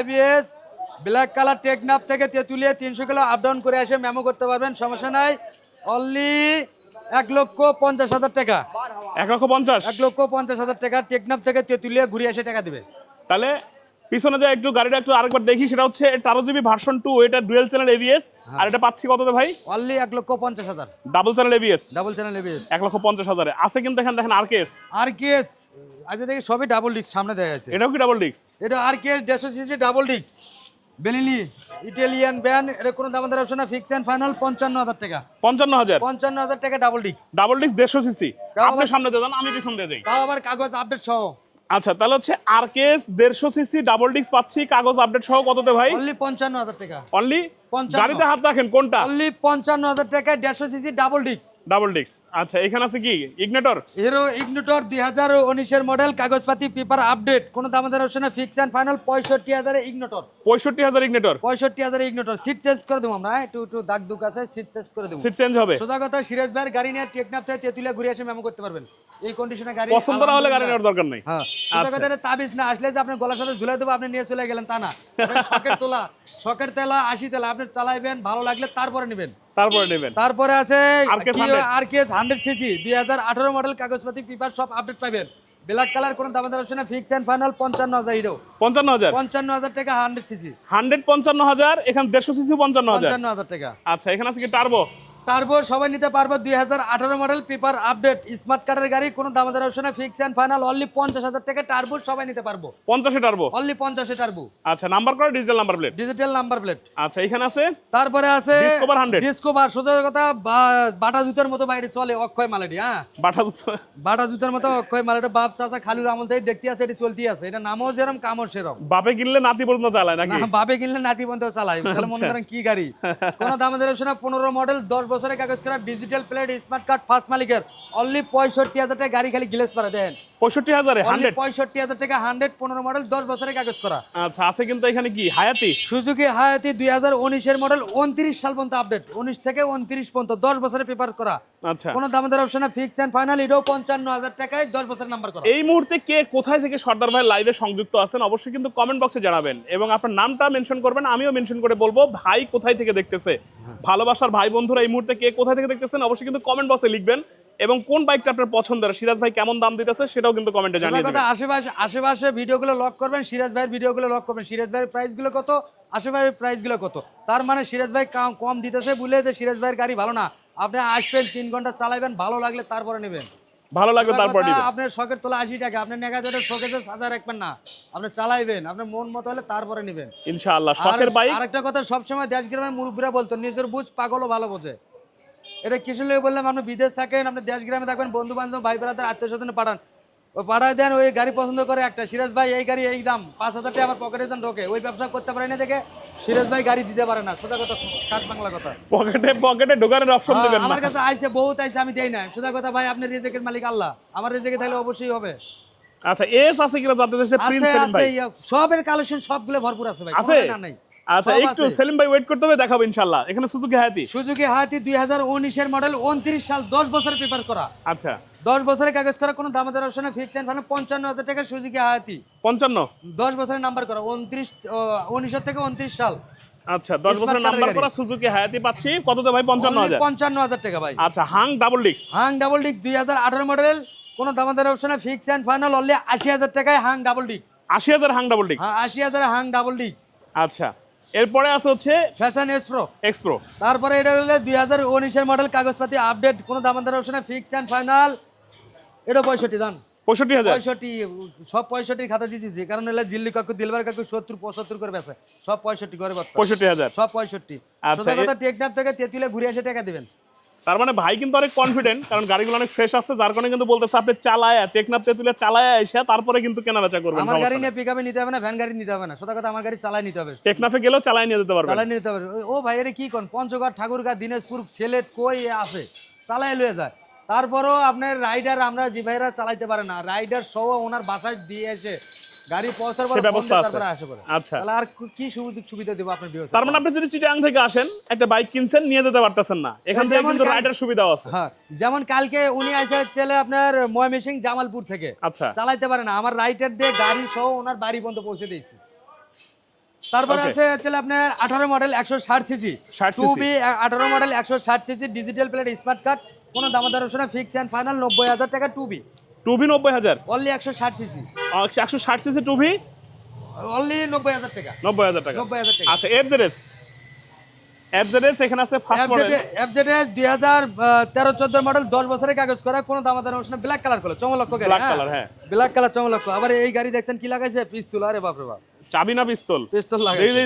ABS black colour Teknaf থেকে তেঁতুলিয়া তিনশো kilo up down করে এসে মেমো করতে পারবেন সমস্যা নাই। অনলি এক লক্ষ পঞ্চাশ হাজার টাকা। এক লক্ষ পঞ্চাশ? এক লক্ষ পঞ্চাশ হাজার টাকা টেকনাপ থেকে তেঁতুলিয়া ঘুরে এসে টাকা দিবে। তাহলে পিছনে যে একটু গাড়িটা একটু আরেকবার দেখি সেটা হচ্ছে টারো জিবি ভার্সন টু এটা ডুয়েল চ্যানেল এবিএস আর এটা পাচ্ছি কততে ভাই? অনলি এক লক্ষ পঞ্চাশ হাজার। Double channel ABS double channel ABS এক লক্ষ পঞ্চাশ হাজারে। আছে কিন্তু এখানে দেখেন আর কেস আর আজকে দেখি সবই ডাবল ডিস্ক সামনে দেখা যাচ্ছে এটাও কি ডাবল ডিস্ক এটা আর কি এস দেড়শো সিসি ডাবল ডিস্ক বেলিলি ইটালিয়ান ব্যান এটা কোনো দাম অপশন না। ফিক্স অ্যান্ড ফাইনাল পঞ্চান্ন হাজার টাকা। পঞ্চান্ন হাজার। পঞ্চান্ন হাজার টাকা ডাবল ডিস্ক ডাবল ডিস্ক দেড়শো সিসি আপনি সামনে দিয়ে যান আমি পিছন দিয়ে যাই। তাও আবার কাগজ আপডেট সহ। আচ্ছা তাহলে হচ্ছে আর কেস দেড়শো সিসি ডাবল ডিস্ক পাচ্ছি কাগজ আপডেট সহ কততে ভাই অনলি পঞ্চান্ন হাজার টাকা অনলি। গাড়িতে হাত রাখেন কোনটা? অনলি পঞ্চান্ন হাজার টাকা দেড়শো সিসি ডাবল ডিস্ক। ডাবল আচ্ছা এখানে আছে কি? ইগনেটর হিরো ইগনিটর দুই হাজার উনিশের মডেল কাগজপাতি পেপার আপডেট কোনো দাম দর অপশন না ফিক্স অ্যান্ড ফাইনাল পঁয়ষট্টি হাজারে ইগনিটর পঁয়ষট্টি হাজার ইগনেটর পঁয়ষট্টি হাজারে ইগনিটর সিট চেঞ্জ করে দেবো আমরা হ্যাঁ? একটু একটু দাগ দুক আছে সিট চেঞ্জ করে দেবো। সিট চেঞ্জ হবে। সোজা কথা সিরাজ ভাইয়ের গাড়ি নিয়ে টেকনাফ থেকে তেতুলিয়া ঘুরে এসে মেমো করতে পারবেন। এই কন্ডিশনে গাড়ি পছন্দ না হলে গাড়ি নেওয়ার দরকার নেই। হ্যাঁ সোজা আচ্ছা। কথা তাবিজ না আসলে যে আপনার গলার সাথে ঝুলাই দেবো আপনি নিয়ে চলে গেলেন তা না। শখের তোলা শখের তেলা আশি তেলা আপনি চালাইবেন ভালো লাগলে তারপরে নেবেন। তারপরে নেবেন। তারপরে আছে আর কেস হান্ড্রেড সিসি দুই হাজার আঠারো মডেল কাগজপাতি পেপার সব আপডেট পাবেন ব্ল্যাক কালার কোন দাম দর না ফিক্স এন্ড ফাইনাল পঞ্চান্ন হাজার হিরো পঞ্চান্ন হাজার? পঞ্চান্ন হাজার টাকা হান্ড্রেড সিসি হান্ড্রেড পঞ্চান্ন হাজার এখানে দেড়শো সিসি পঞ্চান্ন হাজার। পঞ্চান্ন হাজার টাকা। আচ্ছা এখানে আছে কি টার্বো তারপর সবাই নিতে পারব দুই হাজার আঠারো মডেল পেপার আপডেট স্মার্ট কার্ডের গাড়ি কোনো দাম দর অপশনে ফিক্স অ্যান্ড ফাইনাল অনলি পঞ্চাশ হাজার টাকা টার্বো সবাই নিতে পারব। পঞ্চাশে টার্বো অনলি পঞ্চাশে টার্বো আচ্ছা নাম্বার করা digital number plate digital number plate আচ্ছা এখানে আছে? তারপরে আছে Discover 100 ডিসকোভার সোজা কথা বাটা জুতার মতো বাইরে চলে অক্ষয় মালাডি হ্যাঁ? বাটা বাটা জুতার মতো অক্ষয় মালাটা বাপ চাচা খালুর আমল থেকে দেখতে আছে এটি চলতি আছে। এটা নামও যেরকম কামও সেরকম বাপে কিনলে নাতি পর্যন্ত চালায় নাকি? বাবে কিনলে নাতি বন্ধ চালায়। তাহলে মনে করেন কি গাড়ি? কোন দাম আমাদের অপশন পনেরো মডেল দশ বছরের কাগজ করা digital plate smart card first মালিকের। অনলি পঁয়ষট্টি হাজার টাকা গাড়ি খালি গ্লেস পারে দেন। পঁয়ষট্টি হাজারে পঁয়ষট্টি হাজার টাকা হান্ড্রেড পনেরো মডেল দশ বছরের কাগজ করা। আচ্ছা আছে কিন্তু এখানে কি? হায়াতি? সুজুকি হায়াতি দুই হাজার উনিশের মডেল উনত্রিশ সাল পর্যন্ত আপডেট উনিশ থেকে উনত্রিশ পর্যন্ত দশ বছরের পেপার করা। আচ্ছা। কোন দামের অপশনে ফিক্স অ্যান্ড ফাইনাল এটাও পঞ্চান্ন হাজার টাকায় দশ বছরের নাম্বার করা। এই মুহূর্তে কে কোথায় থেকে সর্দার ভাই লাইভে সংযুক্ত আছেন অবশ্যই কিন্তু কমেন্ট বক্সে জানাবেন। এবং আপনার নামটা মেনশন করবেন আমিও মেনশন করে বলব ভাই কোথায় থেকে দেখতেছে? ভালোবাসার ভাই বন্ধুরা এই মুহূর্তে কে কোথায় থেকে দেখতেছেন অবশ্যই কিন্তু কমেন্ট বক্সে লিখবেন। এবং কোন বাইকটা আপনার পছন্দের? সিরাজ ভাই কেমন দাম দিতেছে সেটাও কিন্তু কমেন্টে জানিয়ে কথা দেবেন। আশেপাশে আশেপাশে ভিডিওগুলো লক করবেন সিরাজ ভাইয়ের ভিডিওগুলো লক করবেন। সিরাজ ভাইয়ের প্রাইসগুলো কত? আশেপাশের প্রাইসগুলো কত? তার মানে সিরাজ ভাই কম দিতেছে বলে যে সিরাজ ভাইয়ের গাড়ি ভালো না। আপনি আসবেন তিন ঘণ্টা চালাবেন ভালো লাগলে তারপরে নেবেন। ভালো লাগবে তারপর দিবেন আপনার শখের তোলা আশি টাকা আপনি নেগা যেটা শোকেছে সাজা রাখবেন না। আপনি চালাইবেন আপনার মন মতো হলে তারপরে নেবেন। ইনশাআল্লাহ শখের বাইক আরেকটা কথা সবসময় দেশ গ্রামের মুরব্বীরা বলতো নিজের বুঝ পাগলও ভালো বোঝে। এটা কিছু লোক বললাম আপনি বিদেশ থাকেন আপনি দেশ গ্রামে থাকবেন বন্ধু বান্ধব ভাই ব্রাদার আত্মীয় স্বজন পাঠান। ও পাঠায় দেন ওই গাড়ি পছন্দ করে একটা। সিরাজ ভাই এই গাড়ি এই দাম পাঁচ হাজার টাকা আমার পকেটে যান ঢোকে। ওই ব্যবসা করতে পারে না দেখে সিরাজ ভাই গাড়ি দিতে পারে না। সোজা কথা কাঠ বাংলা কথা। পকেটে পকেটে ঢোকানোর অপশন দেবেন না। আমার কাছে আইছে বহুত আইছে আমি দেই না সোজা কথা ভাই আপনি রেজেকের মালিক আল্লাহ। আমার রেজেকে থাকলে অবশ্যই হবে। আচ্ছা এস আছে কিনা জানতে চাইছে প্রিন্স আছে সেলিম আছে ভাই। সবের কালেকশন সবগুলো ভরপুর আছে ভাই আছে? না নাই। আচ্ছা একটু সেলিম ভাই ওয়েট করতে হবে দেখাবো ইনশাআল্লাহ। এখানে সুজুকি হায়াতি সুজুকি উনিশের মডেল উনত্রিশ সাল দশ বছরের পেপার করা। আচ্ছা। দশ বছরের কাগজ করা কোনো অপশনে ফিক্স এন্ড ফাইনাল পঞ্চান্ন হাজার টাকা সুজুকি হাতি পঞ্চান্ন? দশ বছরের নাম্বার করা উনত্রিশ উনিশের থেকে উনত্রিশ সাল। আচ্ছা বছরের নাম্বার করা সুজুকি হায়াতি পাচ্ছি। কততে ভাই? পঞ্চান্ন Only হাজার। পঞ্চান্ন হাজার টাকা ভাই। আচ্ছা হাং ডাবল ডিক্স হাং ডাবল ডিক দুই হাজার আঠারো মডেল কোনো দামাদার অপশনে ফিক্স অ্যান্ড ফাইনাল অনলি আশি হাজার টাকায় হাং ডাবল ডিক্স আশি হাজার হাং ডাবল ডিক্স হ্যাঁ আশি হাজারে হাং ডাবল ডিক্স আচ্ছা। এরপরে আছে হচ্ছে ফ্যাশন এক্সপ্রো এক্সপ্রো তারপরে এটা হলো দুই হাজার উনিশের মডেল কাগজপাতি আপডেট কোনো দামাদার অপশনে ফিক্স অ্যান্ড ফাইনাল এটা পঁয়ষট্টি দান পঁয়ষট্টি হাজার। পঁয়ষট্টি সব এর খাতা দিয়ে দিয়েছি কারণ এলা দিল্লি কাকু দিলবার কাকু সত্তর পঁচাত্তর করে বেছে সব পঁয়ষট্টি করে পঁয়ষট্টি হাজার। সব পঁয়ষট্টি। আচ্ছা, কথা টেকনাফ থেকে তেতুলে ঘুরে এসে টাকা দিবেন। তার মানে ভাই কিন্তু অনেক কনফিডেন্ট কারণ গাড়িগুলো অনেক ফ্রেশ আছে যার কারণে কিন্তু বলতেছে আপনি চালায় টেকনাপ তেতুলে চালায় এসে তারপরে কিন্তু কেনা বেচা করবেন আমার গাড়ি নিয়ে পিক নিতে হবে না ভ্যান গাড়ি নিতে হবে না। সোজা কথা আমার গাড়ি চালাই নিতে হবে। টেকনাফে গেলেও চালায় নিয়ে যেতে পারবেন। চালাই নিতে হবে ও ভাই এটা কি কোন? পঞ্চগড় ঠাকুরগা দিনাজপুর ছেলেট কই আছে? চালাই লয়ে যায়। তারপরও আপনার রাইডার আমরা যে ভাইরা চালাইতে পারে না রাইডার সহ ওনার বাসায় দিয়ে এসে গাড়ি পৌঁছার পর ব্যবস্থা আছে। আচ্ছা। তাহলে আর কি সুবিধা সুবিধা দেবো আপনার তার মানে আপনি যদি চিটাং থেকে আসেন একটা বাইক কিনছেন নিয়ে যেতে পারতেছেন না। এখান থেকে কিন্তু রাইডার সুবিধাও আছে। হ্যাঁ যেমন কালকে উনি আসে ছেলে আপনার ময়মেসিং জামালপুর থেকে। আচ্ছা। চালাইতে পারে না। আমার রাইটার দিয়ে গাড়ি সহ ওনার বাড়ি পর্যন্ত পৌঁছে দিয়েছি। তারপরে আছে হচ্ছে আপনার আঠারো মডেল একশো ষাট সিসি 60 টু বি আঠারো মডেল একশো ষাট CC digital plate smart card কোনো দামাদার ফিক্স অ্যান্ড ফাইনাল নব্বই হাজার টাকা টু বি টু ভি নব্বই হাজার? অনলি একশো ষাট সিসি একশো ষাট সিসি টু ভি অনলি নব্বই হাজার টাকা। নব্বই হাজার টাকা। নব্বই হাজার টাকা। আচ্ছা এফজেডএস এফজেডএস এখানে আছে ফার্স্ট মডেল এফজেডএস দুই হাজার তেরো চোদ্দ মডেল দশ বছরের কাগজ করা কোনো ব্ল্যাক কালার গাড়ি ব্ল্যাক কালার হ্যাঁ? ব্ল্যাক কালার আবার এই গাড়ি দেখছেন কি লাগাইছে? পিস্তুল আরে বাপরে বাপ। চাবি না পিস্তল? লাগাইছে।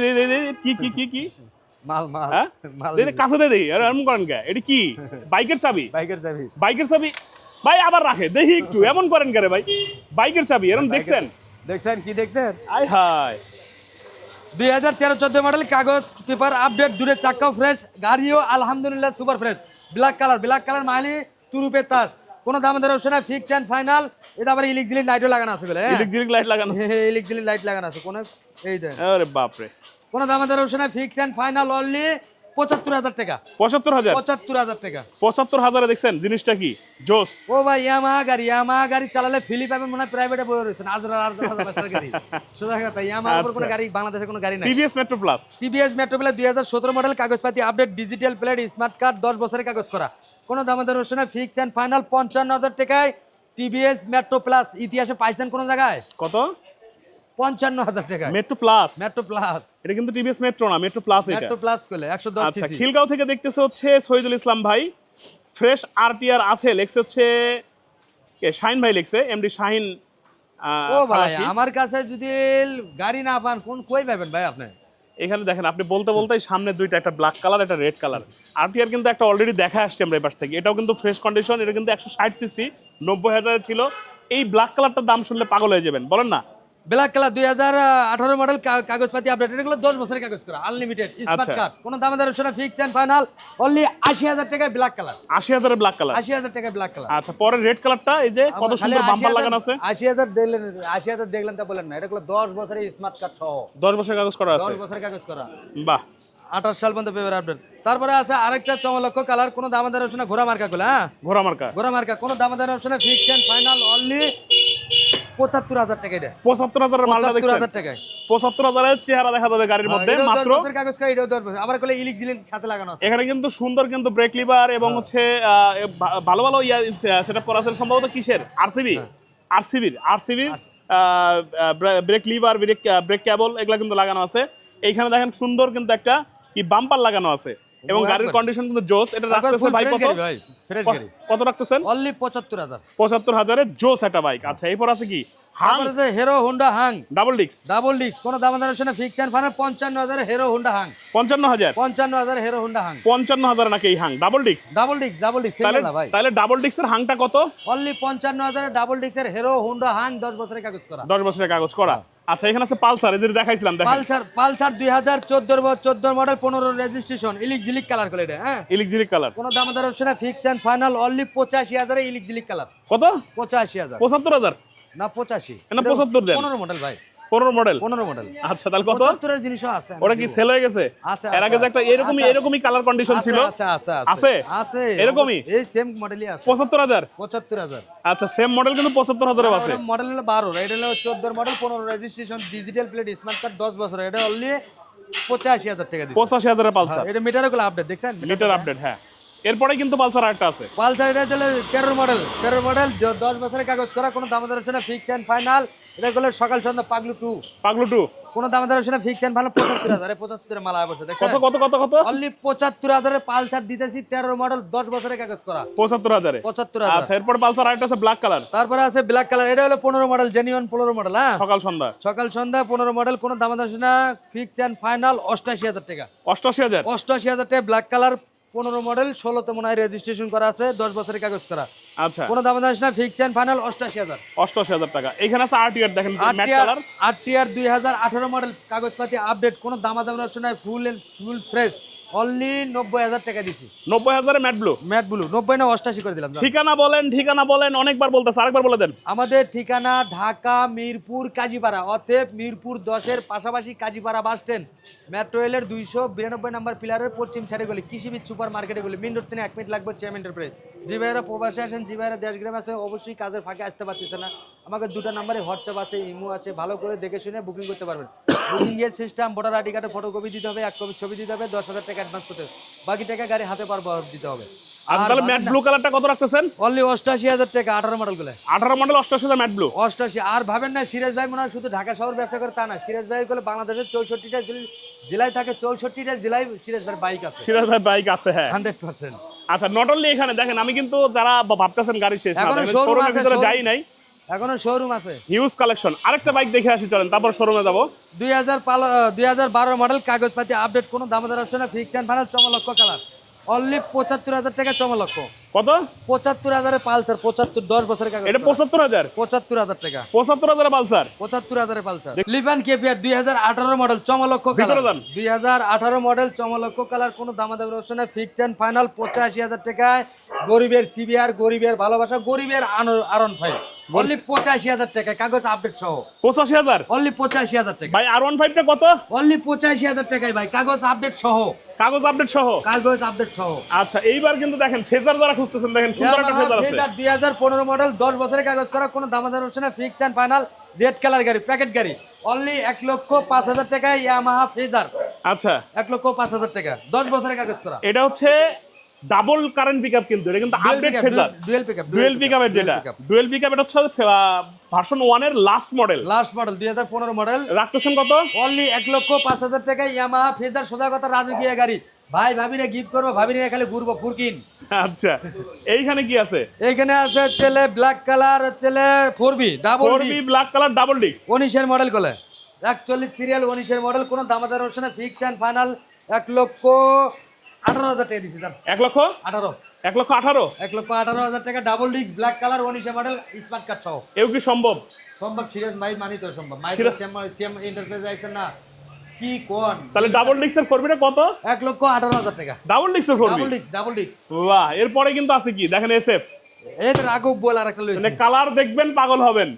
কি কি কি কি? মাল মাল। হ্যাঁ? কাছে দিয়ে দেখি আরে এরকম করেন কে? এটি কি? বাইকের চাবি? বাইকের চাবি। বাইকের চাবি ভাই আবার রাখে। দেখি একটু এমন করেন কে ভাই? বাইকের চাবি এরকম দেখছেন? দেখছেন? কি দেখছেন? আয় হায়। দুই হাজার তেরো চোদ্দ মডেল কাগজ পেপার আপডেট দূরে চাক্কাও ফ্রেশ গাড়িও আলহামদুলিল্লাহ super fresh black colour black colour মাইলি তুরুপে তাস। কোনো দাম দর অপশন ফিক্স অ্যান্ড ফাইনাল এটা আবার ইলেকট্রিক লাইটও লাগানো আছে বলে হ্যাঁ? ইলেকট্রিক লাইট লাগানো ইলেকট্রিক লাইট লাগানো আছে। কোনো এই দেন আরে বাপরে। কোনো দাম দর option fix and final only পঁচাত্তর হাজার টাকা। পঁচাত্তর হাজার? পঁচাত্তর হাজার টাকা। পঁচাত্তর হাজারে দেখছেন জিনিসটা কি? জোস। ও ভাই ইয়ামা গাড়ি ইয়ামা গাড়ি চালালে ফিলিপ পাবেন মনে হয় প্রাইভেটে বয়ে রয়েছেন। আজরার আর হাজার গাড়ি। সোজা কথা ইয়ামার উপর কোনো আচ্ছা। গাড়ি বাংলাদেশে কোনো গাড়ি নাই। TVS Metro plus TVS Metro play দুই হাজার সতেরো মডেল কাগজপাতি update digital plate smart card দশ বছরের কাগজ করা। কোনো দামাদার ফিক্স অ্যান্ড ফাইনাল পঞ্চান্ন হাজার টাকায় টিভিএস মেট্রো প্লাস ইতিহাসে পাইছেন কোন জায়গায়? কত? পঞ্চান্ন হাজার মেট্রো প্লাস মেট্রো প্লাস এটা কিন্তু টিভিএস মেট্রো না মেট্রো প্লাস এটা। মেট্রো প্লাস করলে একশো দশ আচ্ছা খিলগাঁও থেকে দেখতেছে হচ্ছে শহীদুল ইসলাম ভাই। ফ্রেশ আরটিআর আছে লেখছে হচ্ছে কে? শাহিন ভাই লিখছে এমডি শাহিন ও ভাই আমার কাছে যদি গাড়ি না পান কোন কই পাবেন ভাই আপনি? এখানে দেখেন আপনি বলতে বলতেই সামনে দুইটা একটা ব্ল্যাক কালার একটা রেড কালার আরটিআর কিন্তু একটা অলরেডি দেখা আসছে আমরা এই পাশ থেকে। এটাও কিন্তু ফ্রেশ কন্ডিশন এটা কিন্তু একশো ষাট সিসি নব্বই হাজারে ছিল। এই ব্ল্যাক কালারটার দাম শুনলে পাগল হয়ে যাবেন বলেন না? ব্ল্যাক কালার দুই হাজার আঠারো মডেল কাগজপাতি আপডেট এগুলো দশ বছরের কাগজ করা আনলিমিটেড স্মার্ট। কার্ড কোনো দামাদার রসুনে ফিক্স অ্যান্ড ফাইনাল অনলি আশি হাজার টাকায় ব্ল্যাক কালার আশি হাজারের ব্ল্যাক কালার আশি হাজার টাকায় ব্ল্যাক কালার আচ্ছা পরে রেড কালারটা এই যে কত সুন্দর বাম্পার লাগানো আছে? আশি হাজার দেখলেন আশি হাজার দেখলেন তা বলেন না এটা হলো দশ বছরের স্মার্ট কার্ড সহ। দশ বছরের কাগজ করা আছে? দশ বছরের কাগজ করা। বাহ। আঠাশ সাল পর্যন্ত পেপার আপডেট তারপরে আছে আরেকটা চমলক্ষ কালার কোনো দামাদার অপশনে ঘোরা মার্কা গুলো হ্যাঁ? ঘোড়া মার্কা। ঘোরা মার্কা কোনো দামাদার অপশনে ফিক্স অ্যান্ড ফাইনাল অনলি পঁচাত্তর হাজার টাকা এটা। পঁচাত্তর হাজারের মালটা পঁচাত্তর হাজার টাকায়। পঁচাত্তর হাজারের চেহারা দেখা যাবে গাড়ির মধ্যে এটাও দশ মাত্র কাগজ এটাও দশ আবার কলে ইলিক জিলিক সাথে লাগানো আছে। এখানে কিন্তু সুন্দর কিন্তু ব্রেক লিভার এবং হ্যাঁ। হচ্ছে ভালো ভালো ইয়া সেটা করা আছে সম্ভবত কিসের? আরসিবি। আরসিবির আরসিবির brake lever brake brake cable এগুলা কিন্তু লাগানো আছে। এইখানে দেখেন সুন্দর কিন্তু একটা কি বাম্পার লাগানো আছে। এবং গাড়ির কন্ডিশন কিন্তু জোস এটা রাখতেছেন ভাই কত? ভাই ফ্রেশ গাড়ি কত রাখতেছেন? অনলি পঁচাত্তর হাজার। পঁচাত্তর হাজারের জোস একটা বাইক আচ্ছা এরপর আছে কি? হাং যে হিরো হোন্ডা হাং ডাবল ডিক্স ডাবল ডিস্ক কোনো দামাদার অপশনে ফিক্স অ্যান্ড ফাইনাল পঞ্চান্ন হাজার হিরো হোন্ডা হাং পঞ্চান্ন হাজার? পঞ্চান্ন হাজার হিরো হোন্ডা হাং পঞ্চান্ন হাজার নাকি এই হাং ডাবল ডিক্স ডাবল ডিস্ক ডাবল ডিস্ক তাহলে ভাই। তাহলে ডাবল ডিক্সের হাংটা কত? অনলি পঞ্চান্ন হাজার ডাবল ডিক্স এর হিরো হোন্ডা হাং দশ বছরের কাগজ করা। দশ বছরের কাগজ করা। আচ্ছা এখানে আছে পালসার এদের দেখাইছিলাম দেখেন। পালসার পালসার দুই হাজার চোদ্দোর চোদ্দোর মডেল পনেরো রেজিস্ট্রেশন ইলিক জিলিক কালার করে এটা হ্যাঁ? ইলেকট্রিক কালার কোনো অপশন না ফিক্স এন্ড ফাইনাল অনলি পঁচাশি হাজারে ইলিক জিলিক কালার কত? পঁচাশি হাজার। পঁচাত্তর হাজার? না পঁচাশি। না, 75 দেন। পনেরো মডেল ভাই। পনেরো মডেল পনেরো মডেল আচ্ছা তাহলে কত? পঁচাত্তরের জিনিসও আছে ওটা কি সেল হয়ে গেছে? এর আগে যে একটা এরকমই এরকমই কালার কন্ডিশন ছিল। আছে আছে আছে? আছে? এরকমই? এই সেম মডেলই আছে। পঁচাত্তর হাজার? পঁচাত্তর হাজার। আচ্ছা সেম মডেল কিন্তু পঁচাত্তর হাজারে আছে। মডেল হলো বারো এটা হলো চোদ্দোর মডেল পনেরো registration digital plate smart card দশ বছর এটা অনলি পঁচাশি হাজার টাকা পঁচাশি হাজারের পালসার। এটা মিটারগুলো আপডেট দেখছেন? মিটার আপডেট হ্যাঁ। এরপরে কিন্তু পালসার আরেকটা আছে। পালসার এটা মডেল মডেল দশ বছরের কাগজ করা কোনো দাম ফিক্স অ্যান্ড ফাইনাল এটা করলে সকাল সন্ধ্যা পাগলু টু। পাগলু টু। কোনো দাম দর ফিক্স অ্যান্ড ফাইনাল পঁচাত্তর হাজার পঁচাত্তর মালা বসে দেখছেন? কত কত কত কত? অনলি পঁচাত্তর হাজারে পালসার দিতেছি তেরো মডেল দশ বছরের কাগজ করা। পঁচাত্তর হাজারে? পঁচাত্তর হাজার। আচ্ছা এরপর পালসার আরেকটা আছে ব্ল্যাক কালার তারপরে আছে ব্ল্যাক কালার এটা হলো পনেরো মডেল জেনিয়ন পনেরো মডেল হ্যাঁ? সকাল সন্ধ্যা। সকাল সন্ধ্যা পনেরো মডেল কোনো দাম দর না ফিক্স অ্যান্ড ফাইনাল অষ্টাশি হাজার টাকা। অষ্টআশি হাজার? অষ্টাশি হাজার টাকা ব্ল্যাক কালার পনেরো মডেল ষোলোতে মনে হয় রেজিস্ট্রেশন করা আছে দশ বছরের কাগজ করা। আচ্ছা। কোনো দাম জানিস না ফিক্স অ্যান্ড ফাইনাল অষ্টাশি হাজার। অষ্টাশি হাজার টাকা। এখানে আছে আরটিআর দেখেন আট আরটিআর দুই হাজার আঠারো মডেল কাগজপাতি আপডেট কোনো দাম দাম না ফুল ফুল ফ্রেশ অনলি নব্বই হাজার টাকা দিছি। নব্বই হাজারে ম্যাট ব্লু? ম্যাট ব্লু নব্বই না অষ্টাশি করে দিলাম ঠিকানা বলেন ঠিকানা বলেন অনেকবার বলতেছে আরেকবার বলে দেন। আমাদের ঠিকানা ঢাকা মিরপুর কাজীপাড়া। অতএব মিরপুর দশের পাশাপাশি কাজীপাড়া বাস স্ট্যান্ড। মেট্রো রেলের দুইশো বিরানব্বই নম্বর পিলারের পশ্চিম সাইডে গলি কৃষিবিদ সুপার মার্কেটে গলি। মিন রোড থেকে এক মিনিট লাগবে চেয়ার এন্টারপ্রাইজ যে ভাইয়েরা প্রবাসে আসেন যে ভাইয়েরা অবশ্যই কাজের ফাঁকে আসতে পারতেছে না। আমাকে দুটো নাম্বারে হোয়াটসঅ্যাপ আছে ইমো আছে ভালো করে দেখে শুনে বুকিং করতে পারবেন। বুকিং এর সিস্টেম ভোটার আইডি কার্ডে ফটোকপি দিতে হবে এক কপি ছবি দিতে হবে দশ হাজার টাকা অ্যাডভান্স করতে হবে। বাকি টাকা গাড়ি হাতে পারব দিতে হবে। ম্যাট ব্লু কালারটা কত রাখতেছেন? অনলি অষ্টাশি হাজার টাকা আঠারো মডেলগুলো। আঠারো মডেল অষ্টআশি হাজার ম্যাট ব্লু অষ্টাশি আর ভাবেন না সিরাজ ভাই মনে হয় শুধু ঢাকা শহর ব্যবসা করে তা না। সিরাজ ভাই বলে বাংলাদেশের চৌষট্টিটা জেল- জেলায় থাকে চৌষট্টিটা জেলায় সিরাজ ভাই বাইক আছে। সিরাজ ভাই বাইক আছে হ্যাঁ। Hundred percent. আচ্ছা নট অনলি এখানে দেখেন আমি কিন্তু যারা ভাবতেছেন গাড়ি শেষ না ভিতরে যাই নাই। এখনও শোরুম আছে। হিউজ কালেকশন আরেকটা বাইক দেখে আসি চলেন তারপর শোরুমে যাব। দুই হাজার দুই হাজার বারো মডেল কাগজপাতি আপডেট কোনো না ফিক্স ফাইনাল চমলক্ষ কালার অনলি পঁচাত্তর হাজার টাকা চমলক্ষ। কত? পঁচাত্তর হাজারে পালসার পঁচাত্তর দশ বছরের কাগজ এটা পঁচাত্তর হাজার? পঁচাত্তর হাজার টাকা। পঁচাত্তর হাজার পালসার? পঁচাত্তর হাজারে পালসার। লিভান কেপিআর হাজার আঠারো মডেল চমলক্ষ কালার যান। দুই হাজার আঠারো মডেল চমলক্ষ কালার কোনো দামাদামি অপশন নাই ফিক্স অ্যান্ড ফাইনাল পঁচাশি হাজার টাকায়। গরিবের সিবিআর গরিবের ভালোবাসা গরিবের আরন ফাইভ অনলি পঁচাশি হাজার টাকায় কাগজ আপডেট সহ। পঁচাশি হাজার? অনলি পঁচাশি হাজার টাকা। ভাই আর ওয়ান ফাইভটা কত? অনলি পঁচাশি হাজার টাকায় ভাই কাগজ আপডেট সহ। কাগজ আপডেট সহ? কাগজ আপডেট সহ। আচ্ছা এইবার কিন্তু দেখেন ফেজার যারা খুঁজতেছেন দেখেন সুন্দর একটা ফেজার আছে। হাজার পনেরো মডেল দশ বছরের কাগজ করা কোনো দামাদার হচ্ছে না fix and final red colour গাড়ি প্যাকেট গাড়ি। অনলি এক লক্ষ পাঁচ হাজার টাকায় ইয়ামাহা ফেজার আচ্ছা। এক লক্ষ পাঁচ হাজার টাকা দশ বছরের কাগজ করা। এটা হচ্ছে ডাবল কারেন্ট পিকআপ কিন্তু এটা কিন্তু update Fazer dual pickup dual পিকআপের যেটা। ডুয়েল পিকআপ এটা হচ্ছে ভার্সন ওয়ানের লাস্ট মডেল লাস্ট মডেল দুই হাজার পনেরো মডেল রাখতেছেন কত? অনলি এক লক্ষ পাঁচ হাজার টাকায় ইয়ামাহা ফেজার সোজা কথা রাজকীয় গাড়ি। ভাই ভাবিরে গিফট করব ভাবিরে খালি ঘুরবো ফুরকিন। আচ্ছা এইখানে কি আছে? এইখানে আছে ছেলে ব্ল্যাক কালার ছেলে four B double four B black colour double disc উনিশের মডেল কোলে। একচল্লিশ সিরিয়াল উনিশের মডেল কোনো দামাদার অপশনে ফিক্স এন্ড ফাইনাল এক লক্ষ আঠারো হাজার টাকা দিচ্ছি দাম এক লক্ষ? আঠারো। এক লক্ষ আঠারো? এক লক্ষ আঠারো হাজার টাকা double disc black colour model smart card সহ। এও কি সম্ভব? সম্ভব সিরিয়াস মাই মানি তো সম্ভব। মাই এন্টারপ্রাইজ না। কি কোন? তাহলে ডাবল কত? লক্ষ আঠারো হাজার টাকা। ডাবল ডাবল বাহ এরপরে কিন্তু আছে কি? দেখেন এসএফ এই তো রাঘব বল আর একটা মানে কালার দেখবেন পাগল হবেন।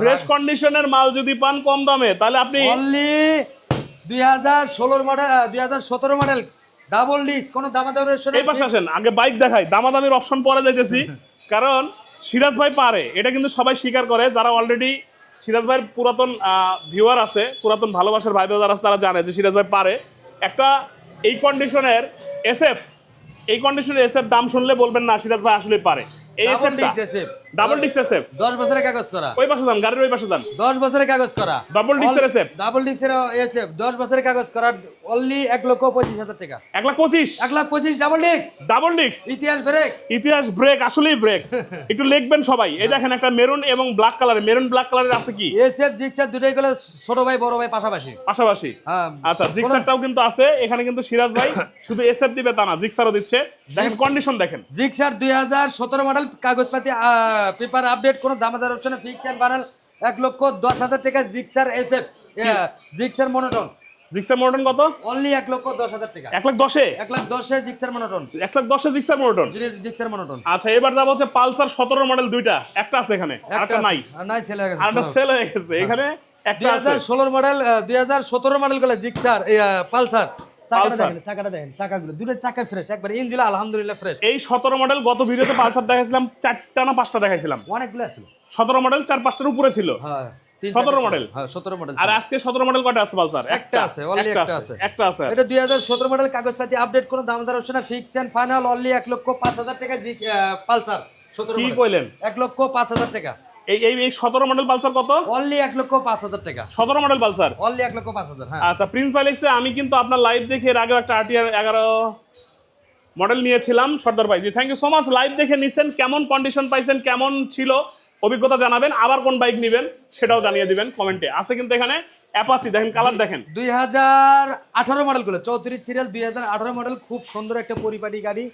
ফ্রেশ কন্ডিশনের মাল যদি পান কম দামে তাহলে আপনি অনলি দুই হাজার ষোলোর মডেল দুই হাজার সতেরো মডেল ডাবল ডিস্ক কোনো দামাদামের এই পাশে আসেন আগে বাইক দেখাই। দামাদামির অপশন পরে যাইতেছি। কারণ সিরাজ ভাই পারে এটা কিন্তু সবাই স্বীকার করে। যারা অলরেডি সিরাজ ভাইয়ের পুরাতন ভিউয়ার আছে পুরাতন ভালোবাসার ভাই যারা আছে তারা জানে যে সিরাজ ভাই পারে। একটা এই কন্ডিশনের এসএফ এই কন্ডিশনের এসএফ দাম শুনলে বলবেন না সিরাজ ভাই আসলে পারে। এই এসএফ ডাবল এসএফ দশ বছরের কাগজ করা। ওই পাশে যান গাড়ির ওই পাশে যান। দশ বছরের কাগজ করা। ডাবল ডিস্কের এসএফ দশ বছরের কাগজ করা অনলি এক লক্ষ পঁচিশ হাজার টাকা। এক লাখ পঁচিশ। এক লাখ পঁচিশ ডাবল ডিস্ক ডাবল ডিস্ক ইতিহাস ব্রেক ইতিহাস ব্রেক আসলেই ব্রেক একটু লিখবেন সবাই। এই দেখেন একটা মেরুন এবং ব্ল্যাক কালারের মেরুন ব্ল্যাক কালারের আছে কি? এসএফ জিক্সার দুটাই গেলে ছোট ভাই বড় ভাই পাশাপাশি। পাশাপাশি। হ্যাঁ আচ্ছা জিক্সারটাও কিন্তু আছে। এখানে কিন্তু সিরাজ ভাই শুধু এসএফ দিবে তা না জিক্সারও দিচ্ছে। দেখেন কন্ডিশন দেখেন। জিক্সার দুই হাজার সতেরো মডেল কাগজপাতি পেপার আপডেট কোনো দামাদার অপশনে ফিক্স অ্যান্ড বানাল এক লক্ষ দশ হাজার টাকা Gixxer SF Gixxer monotone Gixxer monotone কত? অনলি এক লক্ষ দশ হাজার টাকা। এক লাখ দশে? এক লাখ দশে জিক্সার মনোটন এক লাখ দশে জিক্সার মনোটন জিক্সার মনোটন আচ্ছা এবার যাব হচ্ছে পালসার সতেরো মডেল দুইটা। একটা আছে এখানে একটা নাই। হয়ে গেছে আরেকটা সেল হয়ে গেছে এখানে দুই হাজার ষোলোর মডেল দুই হাজার সতেরো মডেলগুলো জিক্সার পালসার। চাকাটা। দেখেন চাকাটা দেখেন চাকাগুলো দুটো চাকা ফ্রেশ একবার ইঞ্জিল আলহামদুলিল্লাহ ফ্রেশ এই সতেরো মডেল গত ভিডিওতে পালসার দেখাইছিলাম চারটা না পাঁচটা দেখাইছিলাম? অনেকগুলো মডেল চার পাঁচটার উপরে ছিল। হ্যাঁ মডেল হ্যাঁ সতেরো মডেল আর আজকে সতেরো মডেল কটা আছে পালসার? একটা আছে, only একটা আছে। একটা আছে। এটা দুই হাজার সতেরো মডেল কাগজপাতি আপডেট কোনো দাম দর ফিক্স এন্ড ফাইনাল অনলি এক লক্ষ পাঁচ হাজার টাকা জি পালসার সতেরো কি কইলেন? এক লক্ষ পাঁচ হাজার টাকা। এই এই সতেরো মডেল পালসার কত? অনলি এক লক্ষ পাঁচ হাজার টাকা। সতেরো মডেল পালসার? অনলি এক লক্ষ পাঁচ হাজার হ্যাঁ। আচ্ছা প্রিন্স বাইলেক্সে আমি কিন্তু আপনার লাইভ দেখে এর আগেও একটা আরটিআর এগারো মডেল নিয়েছিলাম সর্দার ভাই জি। Thank you so much live দেখে নিছেন কেমন কন্ডিশন পাইছেন কেমন ছিল অভিজ্ঞতা জানাবেন আবার কোন বাইক নেবেন সেটাও জানিয়ে দিবেন কমেন্টে আছে কিন্তু এখানে অ্যাপাচি দেখেন কালার দেখেন। দুই হাজার আঠারো মডেলগুলো চৌত্রিশ সিরিয়াল দুই হাজার আঠারো মডেল খুব সুন্দর একটা পরিপাটি গাড়ি।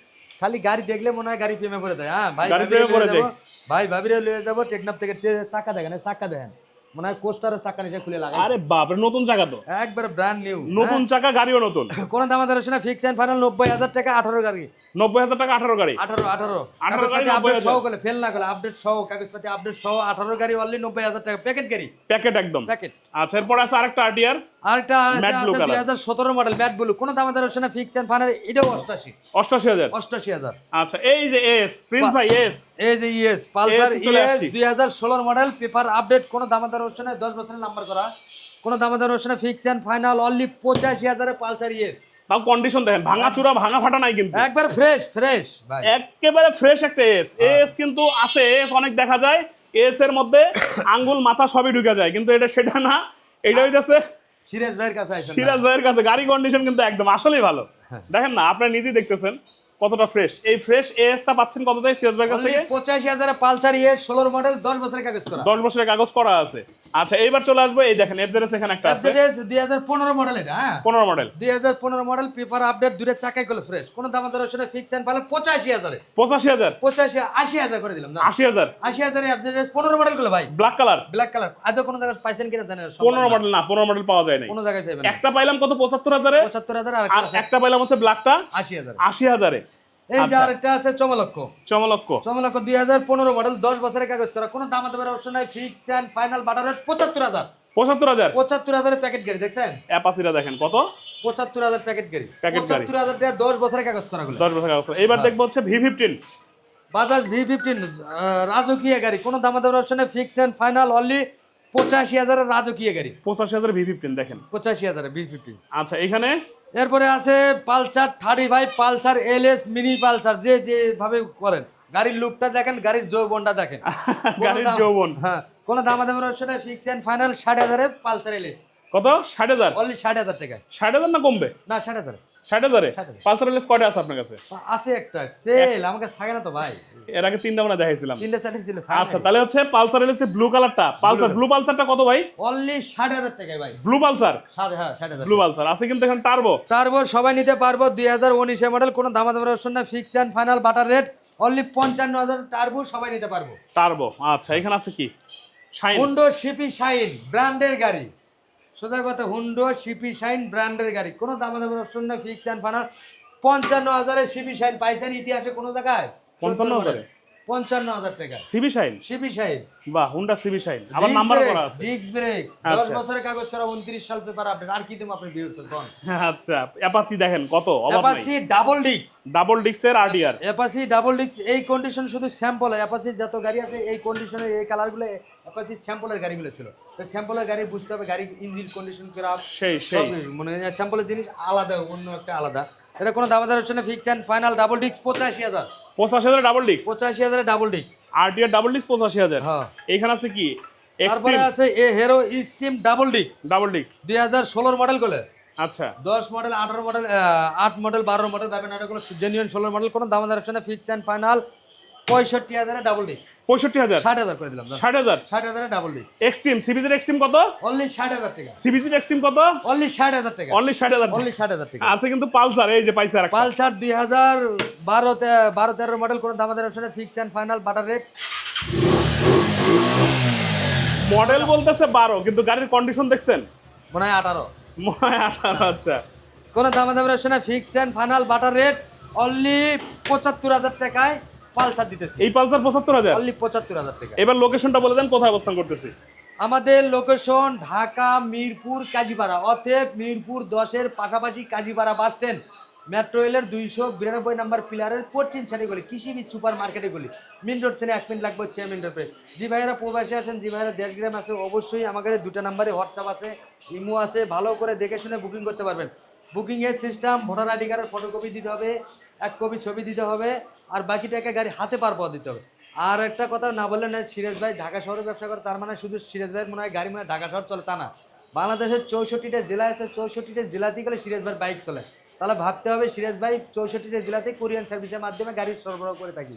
খালি গাড়ি দেখলে মনে হয় গাড়ি প্রেমে পড়ে যায় হ্যাঁ ভাই গাড়ি প্রেমে পড়ে লয়ে যাব, ভাই ভাবিরে লয়ে যাব টেকনাফ থেকে চাকা দেখেন চাকা দেখেন। মনে হয় কোস্টারের চাকা নিচে খুলে লাগাই। আরে বাপ রে, নতুন চাকা তো। একবার ব্র্যান্ড নিউ নতুন চাকা গাড়িও নতুন। কোন দাম আমাদের না ফিক্স এন্ড ফাইনাল নব্বই হাজার টাকা আঠারো গাড়ি। নব্বই হাজার টাকা আঠারো গাড়ি। আঠারো আঠারো। আঠারো গাড়ি আপডেট সহ করলে ফেল না করলে আপডেট সহ কাগজপাতি আপডেট সহ আঠারো গাড়ি অনলি নব্বই হাজার টাকা। প্যাকেট গাড়ি। প্যাকেট একদম। প্যাকেট আচ্ছা এরপর আছে আরেকটা আরটিআর আরেকটা আছে দুই হাজার সতেরো মডেল ম্যাট ব্লু কোন দাম আমাদের না ফিক্স এন্ড ফাইনাল এটাও অষ্টাশি। অষ্টাশি হাজার। অষ্টাশি হাজার। আচ্ছা এই যে এস প্রিন্স ভাই এস এই যে ইএস পালসার ইএস দুই হাজার ষোলোর মডেল পেপার আপডেট কোনো দামাদার হচ্ছে না দশ বছরের নাম্বার করা। কোনো দামাদার হচ্ছে না ফিক্স এন্ড ফাইনাল অনলি পঁচাশি হাজারে পালসার ইএস তাও কন্ডিশন দেখেন ভাঙা চূড়া ভাঙা ফাটা নাই কিন্তু। একবার ফ্রেশ ফ্রেশ ভাই। একেবারে ফ্রেশ একটা এস এস কিন্তু আছে এস অনেক দেখা যায়। এস এর মধ্যে আঙ্গুল মাথা সবই ঢুকে যায় কিন্তু এটা সেটা না। এটা হইতেছে সিরাজ ভাইয়ের কাছে সিরাজ ভাইয়ের কাছে গাড়ি কন্ডিশন কিন্তু একদম আসলেই ভালো। হ্যাঁ। দেখেন না আপনারা নিজেই দেখতেছেন কতটা ফ্রেশ এই ফ্রেশ এসটা পাচ্ছেন কত থেকে সিরাজ ভাইয়ের কাছ থেকে? পঁচাশি হাজারে পালসার ইএস ষোলোর মডেল দশ বছরের কাগজ করা। দশ বছরের কাগজ করা আছে। আচ্ছা এইবার চলে আসব। এই দেখেন এফজেডএস এখানে একটা আছে। হাজার পনেরো মডেল এটা হ্যাঁ? পনেরো মডেল দুই হাজার পনেরো মডেল পেপার আপডেট দুটো চাকাই গুলো ফ্রেশ কোনো দামাদার হচ্ছে না ফিক্স এন্ড হাজারে। পঁচাশি হাজার। পঁচাশি আশি হাজার করে দিলাম না আশি হাজার। আশি হাজারে পনেরো মডেলগুলো ভাই। ব্ল্যাক কালার ব্ল্যাক কালার আদৌ কোনো জায়গায় পাইছেন কিনা জানেন না, সম্ভব পনেরো না। মডেল না পনেরো মডেল পাওয়া যায় না কোন জায়গায় পাইবেন না। একটা পাইলাম কত? পঁচাত্তর হাজারে। পঁচাত্তর হাজার আর আর একটা পাইলাম হচ্ছে ব্ল্যাকটা আশি হাজার। আশি হাজারে। এই যে আচ্ছা। আরেকটা আছে চমলক্ষ চমলক্ষ চমলক্ষ দুই হাজার পনেরো মডেল দশ বছরের কাগজ করা। কোনো দাম দেবার অপশন নাই fix and final butter rate পঁচাত্তর হাজার। পঁচাত্তর হাজার? পঁচাত্তর হাজারের প্যাকেট গাড়ি দেখছেন? অ্যাপাসিটা দেখেন কত? পঁচাত্তর হাজার প্যাকেট গাড়ি। পঁচাত্তর হাজার টাকা দশ বছরের কাগজ করা গুলো। দশ বছর কাগজ এইবার দেখব হচ্ছে V fifteen Bajaj V fifteen রাজকীয় গাড়ি। কোনো দাম দেবার অপশন নাই ফিক্স অ্যান্ড ফাইনাল অনলি পঁচাশি হাজারের রাজকীয় গাড়ি। পঁচাশি হাজার ভি ফিফটিন দেখেন। পঁচাশি হাজারের ভি ফিফটিন আচ্ছা এখানে? এরপরে আছে Pulsar thirty five Pulsar L S mini Pulsar যে যেভাবে করেন। গাড়ির লুকটা দেখেন গাড়ির যৌবনটা দেখেন। গাড়ির যৌবন। হ্যাঁ কোনো দাম দামের অপশন ফিক্স অ্যান্ড ফাইনাল ষাট হাজারে পালসার এল এস কত? ষাট হাজার? অনলি ষাট হাজার টাকা ষাট হাজার না কমবে? না ষাট হাজার। ষাট হাজারে? পালসার এলএস কয়টা আছে আপনার কাছে? আছে একটা। সেল আমার কাছে থাকে না তো ভাই। এর আগে তিনটা মানে দেখাইছিলাম। তিনটে চারটে ছিল আচ্ছা তাহলে হচ্ছে পালসার এলএস ব্লু কালারটা পালসার ব্লু পালসারটা কত ভাই? অনলি ষাট হাজার টাকায় ভাই। Blue Pulsar? ষাট হ্যাঁ ষাট হাজার। Blue Pulsar. আছে কিন্তু এখন টার্বো তারপর সবাই নিতে পারব। দুই হাজার উনিশে মডেল কোনো দাম দামের অপশন না fix and final butter rate only পঞ্চান্ন হাজার টার্বো সবাই নিতে পারব। টার্বো আচ্ছা এখানে আছে কি? শাইন হুন্ডো শিপি শাইন ব্র্যান্ডের গাড়ি। সোজা কথা হুন্ডো সিপি শাইন ব্র্যান্ডের গাড়ি। কোনো দাম দামের অপশন না ফিক্স অ্যান্ড ফাইনাল পঞ্চান্ন হাজারের সিপি শাইন পাইছেন ইতিহাসে কোনো জায়গায়? 55,000 পঞ্চান্ন হাজার টাকা। CB Shine Honda CB Shine আবার নাম্বার করা আছে। Disc brake. দশ বছরের কাগজ করা উনত্রিশ সাল পেপার আপডেট আর কি দেবো আপনি বিউর কোন আচ্ছা অ্যাপাচি দেখেন কত অভাব নাই। Double disc double RDR Apache double disc এই কন্ডিশন শুধু স্যাম্পল অ্যাপাসি যত গাড়ি আছে এই কন্ডিশনের এই কালারগুলো অ্যাপাসি স্যাম্পলের গাড়িগুলো ছিল। তো স্যাম্পলের গাড়ি বুঝতে হবে গাড়ি ইঞ্জিন কন্ডিশন সেই সেই। মানে স্যাম্পলের জিনিস আলাদা অন্য একটা আলাদা। এটা কোনো দামাদার হচ্ছে না ফিক্স এন্ড ফাইনাল ডাবল হাজার। পঁচাশি হাজার ডাবল ডিক্স হাজার ডাবল ডিস্ক আরটিআর ডাবল ডিক্স পঁচাশি হাজার। হ্যাঁ। এখানে আছে কি? তারপরে আছে এ হেরো স্টিম ডাবল ডিস্ক ডাবল ডিক্স দুই হাজার ষোলোর মডেলগুলো। আচ্ছা। দশ মডেল আঠারো মডেল আট মডেল বারো মডেল পাবেন এগুলো জেনুইন ষোলো মডেল কোনো দামাদার হচ্ছে না ফিক্স এন্ড ফাইনাল পঁয়ষট্টি হাজারে ডাবল ডিস্ক পঁয়ষট্টি হাজার? ষাট হাজার করে দিলাম ষাট হাজার? ষাট হাজারে ডাবল ডিস্ক এক্সট্রিম সিবিজির এক্সট্রিম কত? অনলি ষাট হাজার টাকা। সিবিজির এক্সট্রিম কত? অনলি ষাট হাজার টাকা। অনলি ষাট হাজার অনলি ষাট হাজার টাকা। আছে কিন্তু পালসার এই যে পাইছে আর পালসার দুই হাজার বারো বারো তেরো মডেল কোনো দামাদার অপশনে fix and final butter rate model বলতেছে বারো কিন্তু গাড়ির কন্ডিশন দেখছেন? মনে হয় আঠারো। মনে হয় আঠারো আচ্ছা। কোনো দামাদার অপশনে fix and final butter rate only পঁচাত্তর হাজার টাকায়। পালসার দিতেছি। এই পালসার পঁচাত্তর হাজার? অনলি পঁচাত্তর হাজার টাকা। এবার লোকেশনটা বলে দেন কোথায় অবস্থান করতেছি? আমাদের লোকেশন ঢাকা মিরপুর কাজীপাড়া। অতএব মিরপুর দশের পাশাপাশি কাজীপাড়া বাস স্ট্যান্ড মেট্রো রেলের দুইশো বিরানব্বই নাম্বার পিলারের পশ্চিম সাইডে গলি কৃষি বিদ সুপার মার্কেটে গলি। মিন রোড থেকে এক মিনিট লাগবে ছয় মিনিট রোডে জি ভাইয়েরা প্রবাসী আসেন জি ভাইয়েরা দেশগ্রাম আছে অবশ্যই আমাদের দুটো নাম্বারে হোয়াটসঅ্যাপ আছে ইমো আছে ভালো করে দেখে শুনে বুকিং করতে পারবেন। বুকিং এর সিস্টেম ভোটার আইডি কার্ডের ফটোকপি দিতে হবে এক কপি ছবি দিতে হবে। আর বাকি টাকা গাড়ি হাতে পার পাওয়া দিতে হবে। আর একটা কথা না বললে না সিরাজ ভাই ঢাকা শহরে ব্যবসা করে, তার মানে শুধু সিরাজ ভাইয়ের মনে হয় গাড়ি মানে ঢাকা শহর চলে তা না। বাংলাদেশের চৌষট্টিটা জেলা আছে, চৌষট্টিটা জেলাতেই গেলে সিরাজ ভাই বাইক চলে। তাহলে ভাবতে হবে সিরাজ ভাই চৌষট্টিটা জেলাতেই কোরিয়ান সার্ভিসের মাধ্যমে গাড়ি সরবরাহ করে থাকি।